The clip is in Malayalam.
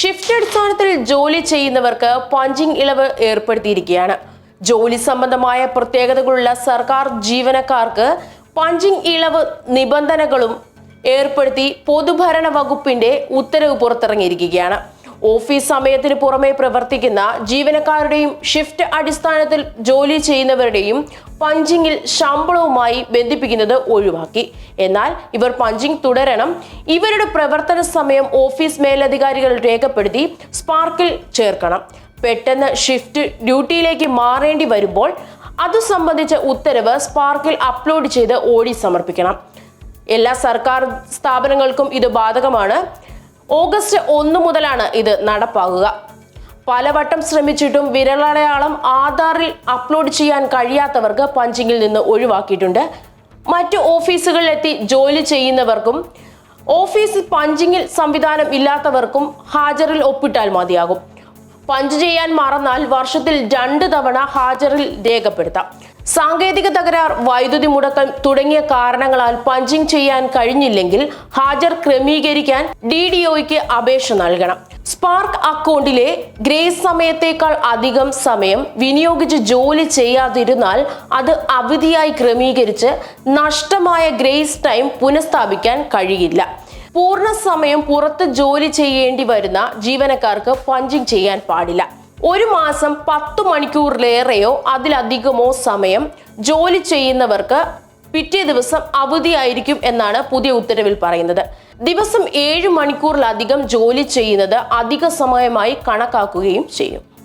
ഷിഫ്റ്റ് അടിസ്ഥാനത്തിൽ ജോലി ചെയ്യുന്നവർക്ക് പഞ്ചിങ് ഇളവ് ഏർപ്പെടുത്തിയിരിക്കുകയാണ്. ജോലി സംബന്ധമായ പ്രത്യേകതകളുള്ള സർക്കാർ ജീവനക്കാർക്ക് പഞ്ചിങ് ഇളവ് നിബന്ധനകളും ഏർപ്പെടുത്തി പൊതുഭരണ വകുപ്പിന്റെ ഉത്തരവ് പുറത്തിറങ്ങിയിരിക്കുകയാണ്. ഓഫീസ് സമയത്തിന് പുറമെ പ്രവർത്തിക്കുന്ന ജീവനക്കാരുടെയും ഷിഫ്റ്റ് അടിസ്ഥാനത്തിൽ ജോലി ചെയ്യുന്നവരുടെയും പഞ്ചിങ്ങിൽ ശമ്പളവുമായി ബന്ധിപ്പിക്കുന്നത് ഒഴിവാക്കി. എന്നാൽ ഇവർ പഞ്ചിങ് തുടരണം. ഇവരുടെ പ്രവർത്തന സമയം ഓഫീസ് മേലധികാരികൾ രേഖപ്പെടുത്തി സ്പാർക്കിൽ ചേർക്കണം. പെട്ടെന്ന് ഷിഫ്റ്റ് ഡ്യൂട്ടിയിലേക്ക് മാറേണ്ടി വരുമ്പോൾ അത് സംബന്ധിച്ച ഉത്തരവ് സ്പാർക്കിൽ അപ്ലോഡ് ചെയ്ത് ഓടി സമർപ്പിക്കണം. എല്ലാ സർക്കാർ സ്ഥാപനങ്ങൾക്കും ഇത് ബാധകമാണ്. ഓഗസ്റ്റ് ഒന്ന് മുതലാണ് ഇത് നടപ്പാക്കുക പലവട്ടം ശ്രമിച്ചിട്ടും വിരലടയാളം ആധാറിൽ അപ്ലോഡ് ചെയ്യാൻ കഴിയാത്തവർക്ക് പഞ്ചിങ്ങിൽ നിന്ന് ഒഴിവാക്കിയിട്ടുണ്ട്. മറ്റ് ഓഫീസുകളിലെത്തി ജോലി ചെയ്യുന്നവർക്കും ഓഫീസ് പഞ്ചിങ്ങിൽ സംവിധാനം ഇല്ലാത്തവർക്കും ഹാജറിൽ ഒപ്പിട്ടാൽ മതിയാകും. പഞ്ച് ചെയ്യാൻ മറന്നാൽ വർഷത്തിൽ രണ്ട് തവണ ഹാജറിൽ രേഖപ്പെടുത്താം. സാങ്കേതിക തകരാർ വൈദ്യുതി മുടക്കം തുടങ്ങിയ കാരണങ്ങളാൽ പഞ്ചിങ് ചെയ്യാൻ കഴിഞ്ഞില്ലെങ്കിൽ ഹാജർ ക്രമീകരിക്കാൻ ഡി ഡി ഒയ്ക്ക് അപേക്ഷ നൽകണം. സ്പാർക്ക് അക്കൗണ്ടിലെ ഗ്രേസ് സമയത്തേക്കാൾ അധികം സമയം വിനിയോഗിച്ച് ജോലി ചെയ്യാതിരുന്നാൽ അത് അവധിയായി ക്രമീകരിച്ച് നഷ്ടമായ ഗ്രേസ് ടൈം പുനഃസ്ഥാപിക്കാൻ കഴിയില്ല. പൂർണ സമയം പുറത്ത് ജോലി ചെയ്യേണ്ടി വരുന്ന ജീവനക്കാർക്ക് പഞ്ചിങ് ചെയ്യാൻ പാടില്ല. ഒരു മാസം പത്ത് മണിക്കൂറിലേറെയോ അതിലധികമോ സമയം ജോലി ചെയ്യുന്നവർക്ക് പിറ്റേ ദിവസം അവധിയായിരിക്കും എന്നാണ് പുതിയ ഉത്തരവിൽ പറയുന്നത്. ദിവസം ഏഴ് മണിക്കൂറിലധികം ജോലി ചെയ്യുന്നത് അധിക സമയമായി കണക്കാക്കുകയും ചെയ്യും.